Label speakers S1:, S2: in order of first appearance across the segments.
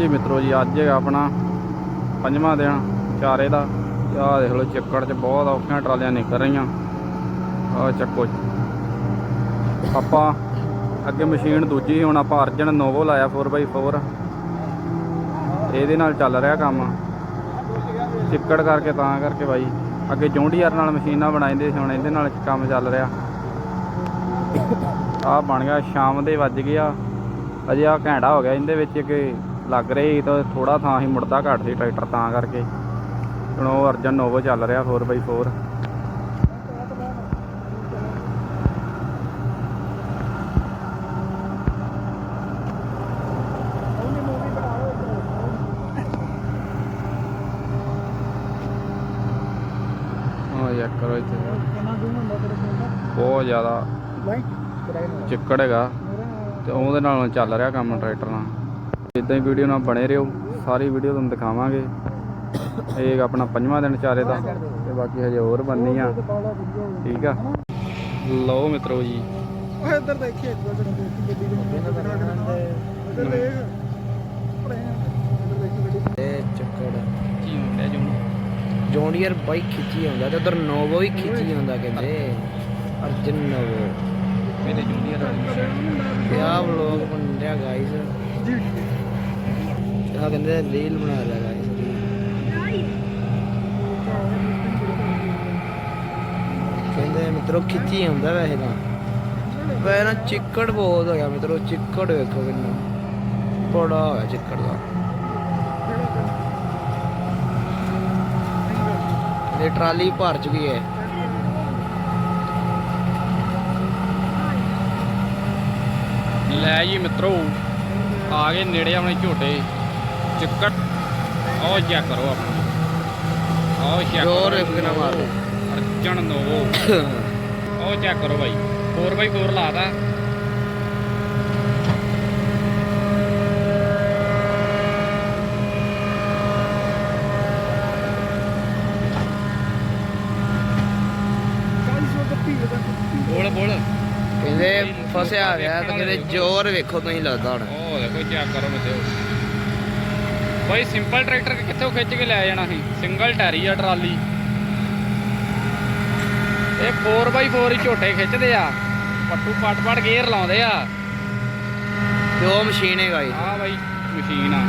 S1: ਜੀ ਮਿੱਤਰੋ ਜੀ, ਅੱਜ ਆਪਣਾ ਪੰਜਵਾਂ ਦਿਨ, ਚਾਰੇ ਦਾ। ਆਹ ਦੇਖ ਲਓ, ਚੱਕੜ 'ਚ ਬਹੁਤ ਔਖੀਆਂ ਟਰਾਲੀਆਂ ਨਿਕਲ ਰਹੀਆਂ। ਆਹ ਚੱਕੋ ਆਪਾਂ ਅੱਗੇ ਮਸ਼ੀਨ ਦੂਜੀ, ਹੁਣ ਆਪਾਂ ਅਰਜਨ ਨੋਵੋ ਲਾਇਆ 4x4 ਇਹਦੇ ਨਾਲ ਚੱਲ ਰਿਹਾ ਕੰਮ। ਚਿੱਕੜ ਕਰਕੇ ਤਾਂ ਕਰਕੇ ਬਾਈ। ਅੱਗੇ ਜੌਂਡੀਆਰ ਨਾਲ ਮਸ਼ੀਨਾਂ ਬਣਾਉਂਦੇ ਸੀ, ਹੁਣ ਇਹਦੇ ਨਾਲ ਕੰਮ ਚੱਲ ਰਿਹਾ। ਆਹ ਬਣ ਗਿਆ, ਸ਼ਾਮ ਦੇ ਵੱਜ ਗਿਆ ਅਜੇ ਆ ਘੈਂਡਾ ਹੋ ਗਿਆ, ਇਹਦੇ ਵਿੱਚ ਕਿ ਲੱਗ ਰਹੀ ਤਾਂ ਥੋੜਾ ਥਾਂ ਹੀ ਮੁੜਦਾ ਘੱਟ ਸੀ ਟਰੈਕਟਰ ਤਾਂ ਕਰਕੇ। ਹੁਣ ਉਹ ਅਰਜਨ ਨੋਵੋ ਚੱਲ ਰਿਹਾ 4x4 ਹਾਂ ਯਾਰ ਕਰੋ ਇੱਥੇ। ਬਹੁਤ ਜ਼ਿਆਦਾ ਚਿੱਕੜ ਹੈਗਾ। ਤੇ ਉਹਦੇ ਨਾਲ ਚੱਲ ਰਿਹਾ ਕੰਮ ਟਰੈਕਟਰ ਨਾਲ। ਇਦਾਂ ਹੀ ਵੀਡੀਓ ਨਾਲ ਬਣੇ ਰਹੋ ਸਾਰੀ ਵੀਡੀਓ ਤੁਹਾਨੂੰ ਦਿਖਾਵਾਂਗੇ। ਇਹ ਆਪਣਾ ਪੰਜਵਾਂ ਦਿਨ ਚਾਰੇ ਦਾ ਤੇ ਬਾਕੀ ਹਜੇ ਹੋਰ ਬੰਨੀ ਆ। ਠੀਕ ਆ? ਲਓ ਮਿੱਤਰੋ ਜੀ।
S2: ਓਏ ਇੱਧਰ ਦੇਖੀ ਇੱਧਰ ਦੇਖੀ ਗੱਡੀ ਦੇ ਇੱਧਰ ਦੇਖ
S3: ਇਹ ਚੱਕੜ
S1: ਕੀ ਹੁੰਦਾ ਜੂਨ?
S3: ਜੌਂਡੀਅਰ ਬਾਈਕ ਖਿੱਚੀ ਆਉਂਦਾ ਤੇ ਉਧਰ ਨੋਵੋ ਹੀ ਖਿੱਚੀ ਆਉਂਦਾ ਕਹਿੰਦੇ। ਅਰਜਨ ਨੋਵੋ।
S1: ਮੇਰੇ ਜੂਨੀਅਰ ਵਾਲੀ
S3: ਆਹ ਵਲੋਗ ਬਣ ਰਿਹਾ ਗਾਇਸ ਆ ਕਹਿੰਦੇ ਰੀਲ ਬਣਾ ਰਿਹਾ ਗਾਇਸ ਕਹਿੰਦੇ ਮਿੱਤਰੋ, ਖਿੱਚੀ ਆਉਂਦਾ ਵੈਸੇ ਤਾਂ। ਵੈਸੇ ਨਾ ਚਿੱਕੜ ਬਹੁਤ ਹੋ ਗਿਆ ਮਿੱਤਰੋ, ਚਿੱਕੜ ਵੇਖੋ ਕਿੰਨਾ। ਬੜਾ ਹੋਇਆ ਚਿੱਕੜ ਦਾ। ਇਹ ਟਰਾਲੀ ਭਰ ਚੁੱਕੀ ਹੈ।
S1: ਲੈ ਜੀ ਮਿੱਤਰੋ, ਆ ਗਏ ਨੇੜੇ ਆਪਣੇ ਝੋਟੇ। ਚਿੱਕੜ। ਉਹ ਚੈੱਕ ਕਰੋ ਆਪਣਾ। ਉਹ ਚੈੱਕ
S3: ਜ਼ੋਰ ਵੇਖੋ ਕਿੰਨਾ ਮਾਰਦਾ
S1: ਅਰਜਨ ਨੋਵੋ। ਉਹ ਚੈੱਕ ਕਰੋ ਬਾਈ। 4x4 ਲਾਤਾ ਬੋਲ ਬੋਲ।
S3: ਕਹਿੰਦੇ ਫਸਿਆ ਗਿਆ ਤਾਂ ਕਹਿੰਦੇ ਜ਼ੋਰ ਵੇਖੋ ਤੁਸੀਂ ਲੱਗਦਾ ਹੁਣ।
S1: ਉਹ ਦੇਖੋ ਚੈੱਕ ਕਰੋ ਮਿੱਤਰੋ ਬਾਈ ਸਿੰਪਲ ਟਰੈਕਟਰ ਕਿੱਥੋਂ ਖਿੱਚ ਕੇ ਲੈ ਜਾਣਾ ਸੀ? ਸਿੰਗਲ ਟੈਰੀ ਆ ਟਰਾਲੀ। ਇਹ 4x4 ਹੀ ਝੋਟੇ ਖਿੱਚਦੇ ਆ। ਪੱਟੂ ਪੱਟ ਪੱਟ ਗੇਅਰ ਲਾਉਂਦੇ ਆ।
S3: ਤੇ ਉਹ ਮਸ਼ੀਨ ਹੈ ਗਾਈ
S1: ਆ ਬਾਈ ਮਸ਼ੀਨ ਆ।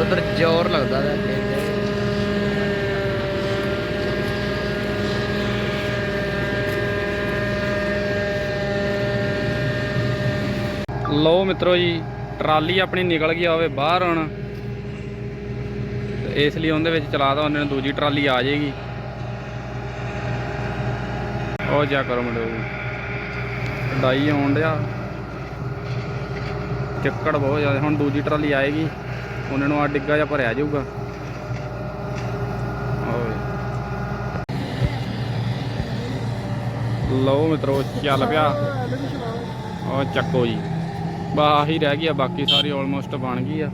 S3: ਉਧਰ ਜ਼ੋਰ ਲੱਗਦਾ
S1: ਲਓ ਮਿੱਤਰੋ ਜੀ, ਟਰਾਲੀ ਆਪਣੀ ਨਿਕਲ ਗਈ ਹੋਵੇ ਬਾਹਰ ਹੁਣ। ਇਸ ਲਈ ਉਹਦੇ ਵਿੱਚ ਚਲਾ ਚਲਾਦਾ ਉਹਨੇ ਦੂਜੀ ਟਰਾਲੀ ਆ ਜਾਏਗੀ। ਉਹ ਜਾ ਕਰੋ ਮੁੰਡੋ ਡਾਈ ਆਉਣ ਡਿਆ। ਚੱਕੜ ਬਹੁਤ ਜ਼ਿਆਦਾ, ਹੁਣ ਦੂਜੀ ਟਰਾਲੀ ਆਏਗੀ, ਉਹਨਾਂ ਨੂੰ ਆ ਡਿੱਗਾ ਜਾਂ ਭਰਿਆ ਜਾਊਗਾ। ਓਏ ਲਓ ਮਿੱਤਰੋ, ਚੱਲ ਪਿਆ। ਉਹ ਚੱਕੋ ਜੀ। ਬਸ ਆਹੀ ਰਹਿ ਗਈ ਆ, ਬਾਕੀ ਸਾਰੀ ਆਲਮੋਸਟ ਬਣ ਗਈ ਆ।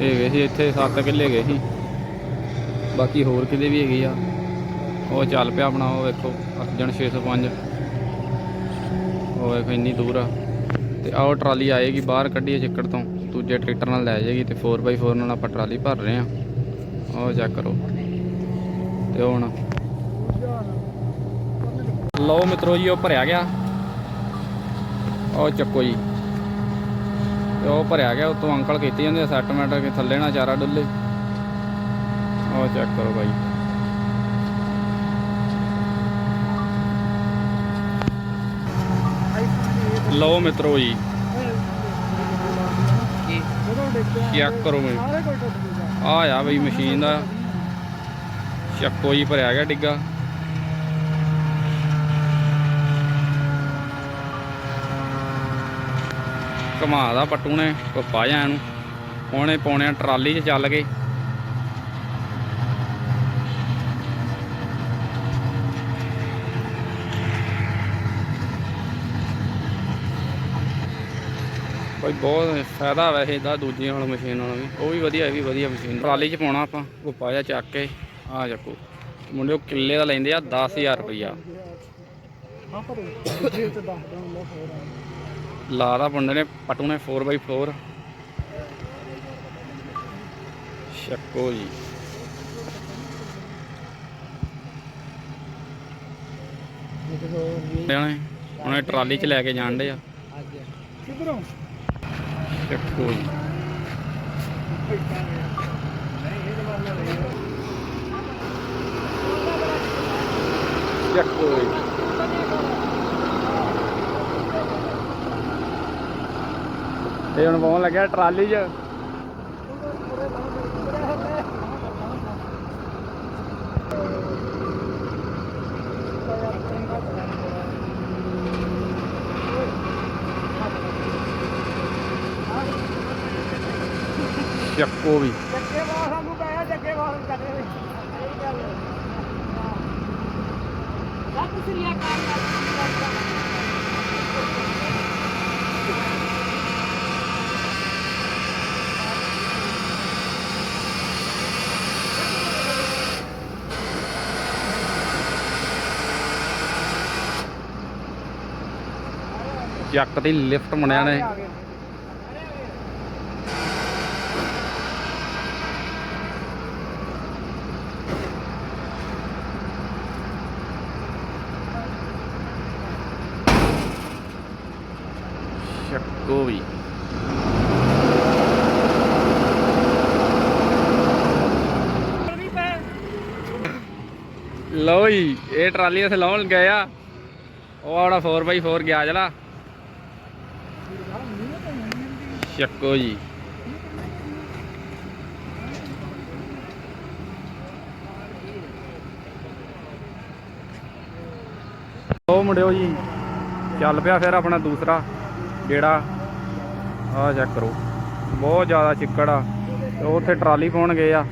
S1: ਇਹ ਗਏ ਸੀ ਇੱਥੇ 7 ਕਿੱਲੇ ਗਏ ਸੀ। ਬਾਕੀ ਹੋਰ ਕਿਤੇ ਵੀ ਹੈਗੀ ਆ। ਉਹ ਚੱਲ ਪਿਆ ਆਪਣਾ, ਉਹ ਵੇਖੋ ਅਰਜਨ 605 ਉਹ ਵੇਖੋ ਇੰਨੀ ਦੂਰ ਆ। ਤੇ ਆਹ ਟਰਾਲੀ ਆਏਗੀ ਬਾਹਰ ਕੱਢੀਏ ਚੱਕੜ ਤੋਂ। ਦੂਜੇ ਟਰੈਕਟਰ ਨਾਲ ਲੈ ਜਾਏਗੀ ਤੇ 4x4 ਨਾਲ ਆਪਾਂ ਟਰਾਲੀ ਭਰ ਰਹੇ ਆ। ਉਹ ਚੈੱਕ ਕਰੋ। ਤੇ ਹੁਣ। ਲਓ ਮਿੱਤਰੋ ਜੀ, ਉਹ ਭਰਿਆ ਗਿਆ। ਉਹ ਚੱਕੋ ਜੀ। ਤੇ ਉਹ ਭਰਿਆ ਗਿਆ, ਉਤੋਂ ਅੰਕਲ ਕੀਤੀ ਜਾਂਦੇ ਸੈਟਮੈਂਟ ਕਿ ਥੱਲੇ ਨਾ ਚਾਰਾ ਡੁੱਲੇ। ਉਹ ਚੈੱਕ ਕਰੋ ਬਾਈ। ਲਓ ਮਿੱਤਰੋ ਜੀ। ਚੈੱਕ ਕਰੋ ਬਈ।
S2: ਸਾਰੇ
S1: ਆ ਆ ਬਈ ਮਸ਼ੀਨ ਦਾ। ਚੱਕੋ ਜੀ, ਭਰਿਆ ਗਿਆ ਡਿੱਗਾ। ਘਮਾਦਾ ਪੱਟੂ ਨੇ ਕੋ ਪਾਇਆ ਇਹਨੂੰ। ਪੌਣੇ ਪੌਣੇ ਟਰਾਲੀ 'ਚ ਚੱਲ ਗਏ। ਕੋਈ ਬਹੁਤ ਫਾਇਦਾ ਵੈਸੇ ਇਹਦਾ ਦੂਜੀਆਂ ਨਾਲ ਮਸ਼ੀਨ ਨਾਲੋਂ ਵੀ। ਉਹ ਵੀ ਵਧੀਆ, ਇਹ ਵੀ ਵਧੀਆ ਮਸ਼ੀਨ। ਟਰਾਲੀ 'ਚ ਪਾਉਣਾ ਆਪਾਂ ਗੁੱਪਾ ਜਿਹਾ ਚੱਕ ਕੇ। ਆ ਚੱਕੋ। ਮੁੰਡਿਓ ਕਿੱਲੇ ਦਾ ਲੈਂਦੇ ਆ 10000 ਰੁਪਈਆ। ਪਟੂ ਨੇ 4x4 ਚੱਕੋ ਜੀ
S3: ਇੱਕ ਹੋਰ ਵੀ
S1: ਉਹਨੇ ਟਰਾਲੀ 'ਚ ਲੈ ਕੇ ਜਾਣ ਡੇ ਆ।
S2: ਕਿਧਰੋਂ?
S1: ਚੱਕੋ ਜੀ। ਚੱਕੋ ਜੀ। ਇਹ ਹੁਣ ਪਾਉਣ ਲੱਗਿਆ ਟਰਾਲੀ 'ਚ। ਚੱਕੋ ਵੀ।
S2: ਜੱਗੇ ਬਾਹਰ ਸਾਨੂੰ ਪਾਇਆ ਜੱਗੇ ਬਾਹਰ ਚੱਕੇ
S1: ਚੱਕ ਦੀ ਲਿਫਟ ਮੁੰਡਿਆਂ ਨੇ। ਚੱਕੋ ਵੀ। ਲਓ ਜੀ, ਇਹ ਟਰਾਲੀ ਅਸੀਂ ਲਾਉਣ ਗਏ ਆ। ਉਹ ਆੜਾ 4x4 ਗਿਆ ਜਲਾ ਚੱਕੋ ਜੀ। ਉਹ ਮੁੰਡਿਓ ਜੀ, ਚੱਲ ਪਿਆ ਫਿਰ ਆਪਣਾ ਦੂਸਰਾ ਜਿਹੜਾ ਆਹ ਚੈੱਕ ਕਰੋ। ਬਹੁਤ ਜ਼ਿਆਦਾ ਚਿੱਕੜ ਆ। ਤੇ ਉੱਥੇ ਟਰਾਲੀ ਪਾਉਣ ਗਏ ਆ।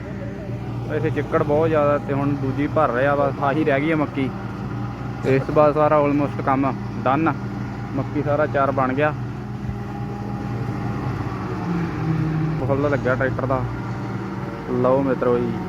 S1: ਇੱਥੇ ਚਿੱਕੜ ਬਹੁਤ ਜ਼ਿਆਦਾ ਤੇ ਹੁਣ ਦੂਜੀ ਭਰ ਰਿਹਾ ਬਸ ਆਹੀ ਰਹਿ ਗਈ ਆ ਮੱਕੀ। ਤੇ ਇਸ ਤੋਂ ਬਾਅਦ ਸਾਰਾ ਆਲਮੋਸਟ ਕੰਮ ਡਨ ਮੱਕੀ ਸਾਰਾ ਚਾਰ ਬਣ ਗਿਆ। ਫੁੱਲ ਲੱਗਿਆ ਟਰੈਕਟਰ ਦਾ। ਲਓ ਮਿੱਤਰੋ ਜੀ।